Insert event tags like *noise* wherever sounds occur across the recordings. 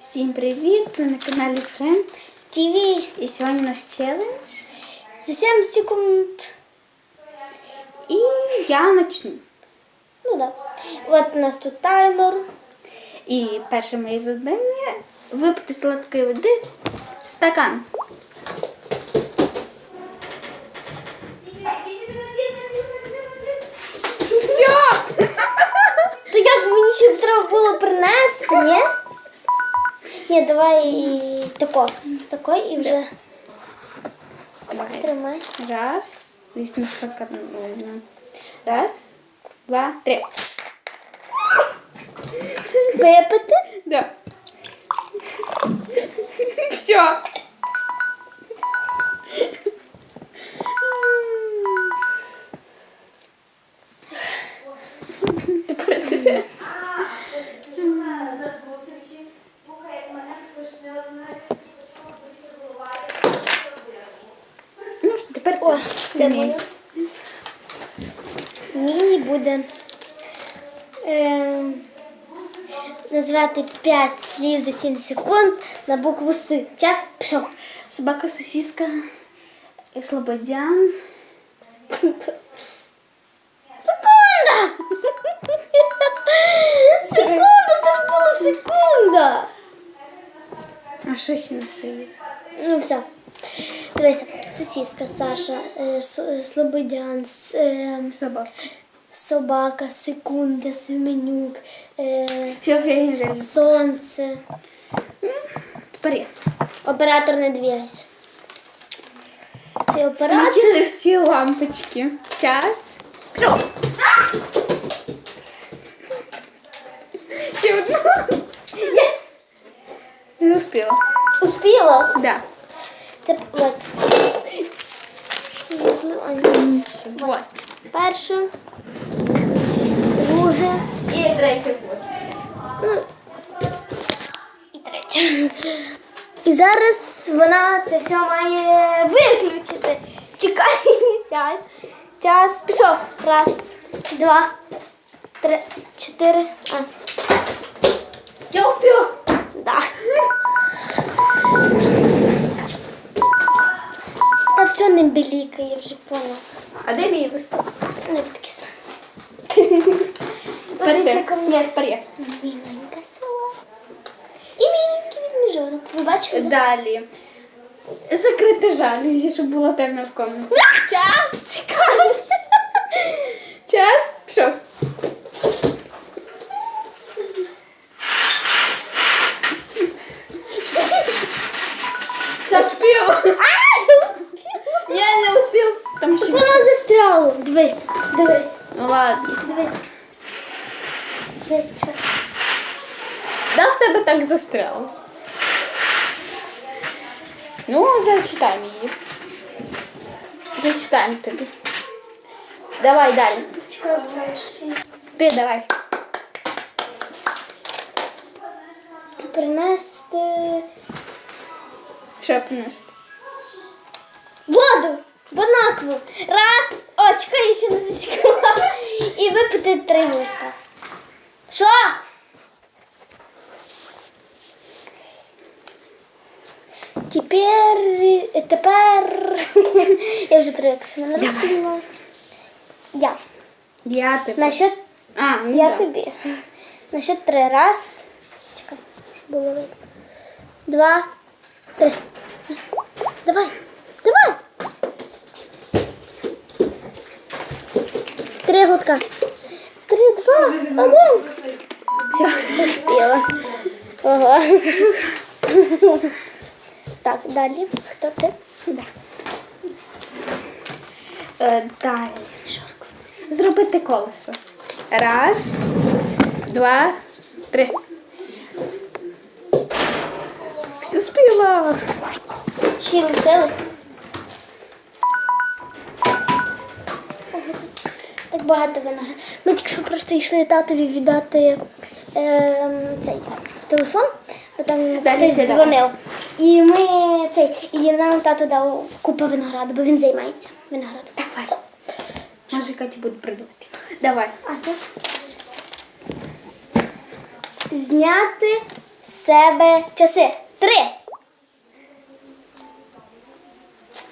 Всім привіт! Ви на каналі Friends. ТВ І сьогодні у нас челендж. за 7 секунд. І я почну. Ну да. Вот у нас тут таймер. І перше моє завдання випити сладкої води стакан. Все! То як мені ще треба було принести, ні? Ні, давай і тако. Тако і вже Давай. тримай. Раз. Здесь на стакан видно. Раз, два, три. Випити. Да. Все. О, ти. це Ні. моє. Мені буде ем, назвати 5 слів за 7 секунд на букву С. Час пішов. Собака сосиска. Слободян. Секунда! Секунда, це ж була секунда. А що ще на силі? Ну все. Дивися, Сосиска, Саша, е, е, Слободян, е, Собака. собака, секунда, Семенюк, сонце. Тепер я. Оператор не двигайся. Цей оператор. Включили всі лампочки. Час. Пішов. Ще одну. Не успіла. Успіла? Да. Це от. Вот. Перше, друге. І третє. Ну, і третє. І зараз вона це все має виключити. Чекай, сядь. Час пішов. Раз, два, три, чотири. А, Я успіла. да. Все не біліка, я вже поняла. А де мій виступ? Не ти. кому? Ні, тепер я. Міленька села. І міленький відміжонок. Ви бачили? Далі. Закрити жалюзі, щоб було темно в комнаті. Час, чекай. застряло. Дивись, дивись, Ну ладно. дивись. Дивись, чекай. Да, в тебе так застряло. Ну, зачитаємо її. Зачитаємо тобі. Давай далі. Чекай, буває, що він Ти давай. принести Що принести? воду. Бонакву. Раз. О, чекай, я ще не засікла. І випити три глотка. Що? Тепер, тепер, я вже привикла, що мене Давай. засікла. Я. Я тобі. На счет А, ну Я да. тобі. На счет три. Раз. Чекай, щоб було видно. Два. Три. Давай. Давай. Три гудка. Три, два, один. Все. Успіла. Ого. Так, далі. Хто ти? Да. Е, далі. Зробити колесо. Раз, два, три. Успіла. Ще лишилось. Багато винограду. Ми тільки що просто йшли татові віддати ем, цей телефон, а там Далі хтось це дзвонив. І ми цей, і нам тато дав купу винограду, бо він займається виноградом. Давай. Може, Катя буде продавати. Давай. А ти? Зняти себе часи. Три.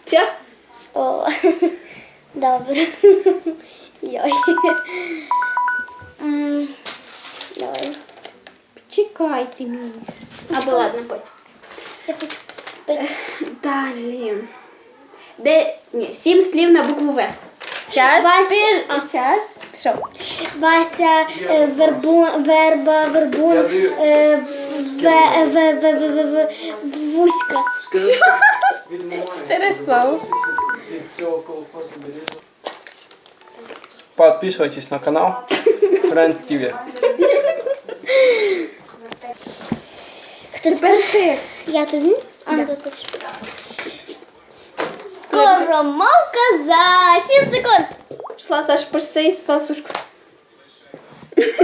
Все? О, *laughs* добре. Йой. Давай. Чекай ти. Або ладно, потім. Я хочу пити. Далі. Де? Ні, сім слів на букву В. Час. Вася. пі- а, Час. Пішов. Вася, е, вербу, верба, вербун, е, ве, ве, ве, ве, ве, ве. Скажи. *laughs* Чотири слова. Від цього колхозу. Подписывайтесь на канал Friends TV. Хто Тепер ти. Я тобі? А, да. ти ж. За 7 секунд. Пішла Саша проси сосушку. Лише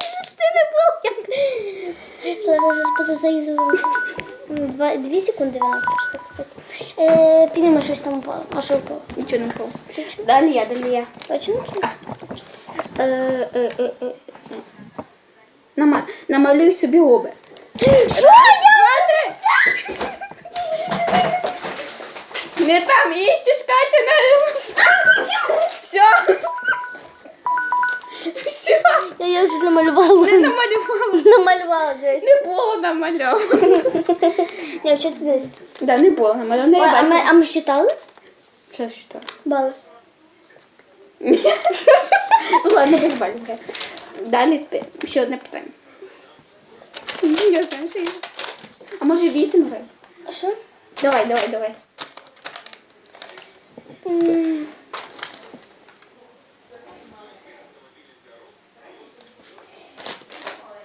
частини було. Пішла зараз пососаї Два, дві секунди вона пройшла, кстати. Е, підніми щось там упало. А що упало? Нічого не впав. Далі я, далі я. Точно? Е, е, е, е, е. Нама- Намалюй собі губи. Що я? Не там іщеш, Катя, на Все. Все. Я, я вже намалювала. Не намалювала. *laughs* намалювала десь. Не було намальовано. *laughs* Я вчора десь. Да, не було намальовано. Ой, а, ми, а ми считали Що то? бали? Ну *laughs* ладно, без баліка. Далі ти. Ще одне питання. Я знаю, що є. А може вісім грай? А що? Давай, давай, давай. М.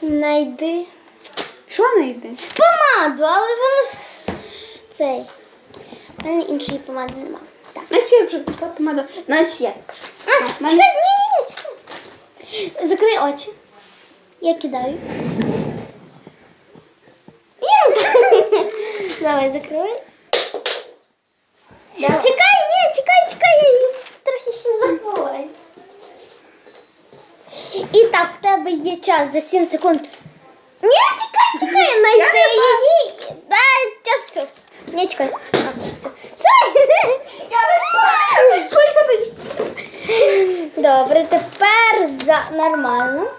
Найди Що знайти? помаду, але воно ж цей. У мене іншої помади нема. Так. Наче я вже така помада. Наче я так. А, в чекай, мене- ні, ні, ні, чекай. Закрий очі. Я кидаю. Ні. *laughs* Давай, закривай. Давай. Чекай, ні, чекай, чекай, я її трохи ще забуваю. І так, в тебе є час за 7 секунд. Ні, чекай, чекай, знайти її. Час. все. Ні, чекай. А, все. Все. Я знайшла, я я знайшла. Добре, тепер за нормально.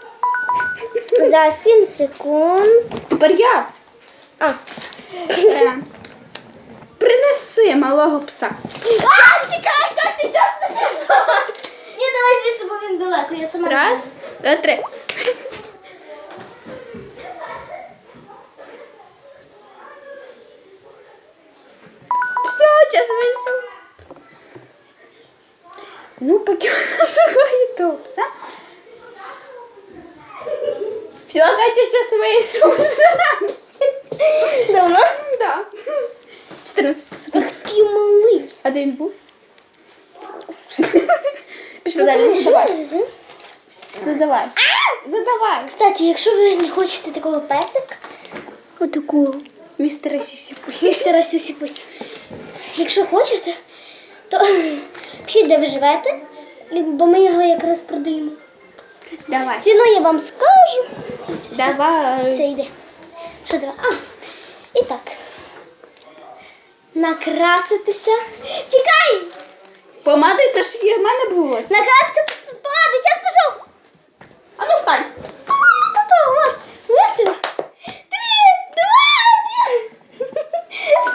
За 7 секунд. Тепер я. А. Е, Принеси малого пса. А, чекай, Катя, час не пішов. Ні, давай звідси, бо він далеко, я сама. Раз, два, три. Все, час вийшов. Ну, поки вона шукає. Все, Катя, час вийшов вже. Давно? Да. 14 секунд. Ах ти малий. А де він був? Пішли далі, задавай. Задавай. Задавай. Кстати, якщо ви не хочете такого песика, отакого, Містер Сісіпусі. містера Сюсі Пусі, якщо хочете, то *laughs* пишіть, де ви живете, бо ми його якраз продаємо. Давай. Ціну я вам скажу. Давай. Все йде. Що давай? А, і так. Накраситися. Чекай! Помади то ж є в мене було. Накраситися помаду, час пішов! А ну встань. Вистріл. Три, два, один. Фу.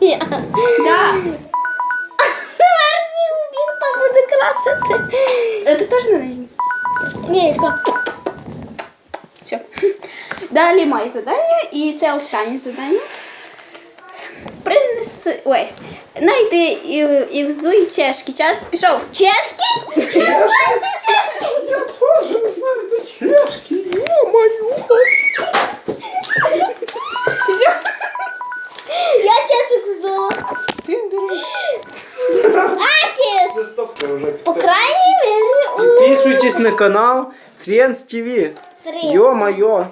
Я. Да. Наверні убіг, то буде красити. Ти теж не нижній? Ні, я. Все. Далі моє завдання, і це останнє завдання. Принеси. Ой. Найди і, і взуй чешки. Час пішов. Чешки? Чешки? Я теж не знаю, де чешки. Все. Я чешок взяла. Атіс! Це стоп, це вже По крайній мірі у... Подписывайтесь на канал Friends TV. Три. Ё-моё.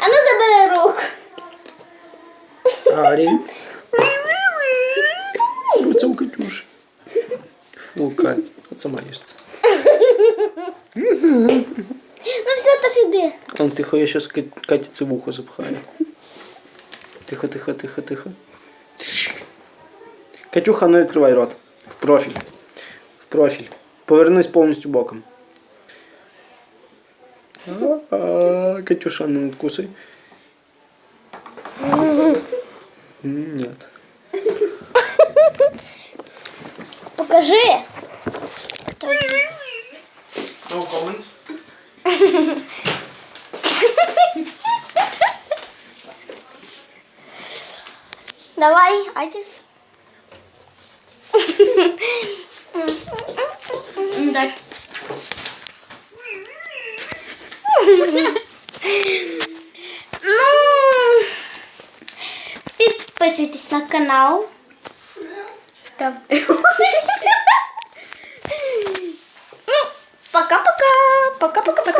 А ну забери руку. Ари. Це у Катюши. Фу, Кать, от сама їжця. Ну все, та ж іди. Он тихо, я сейчас Каті це вухо запхаю. Тихо, тихо, тихо, тихо. Катюха, не відкривай рот. В профіль. В профіль. Повернись повністю боком. А, Катюша, ну кусай. Нет. Підписуйтесь на канал. Ставте. *laughs* Ну, пока-пока. Пока-пока-пока-пока.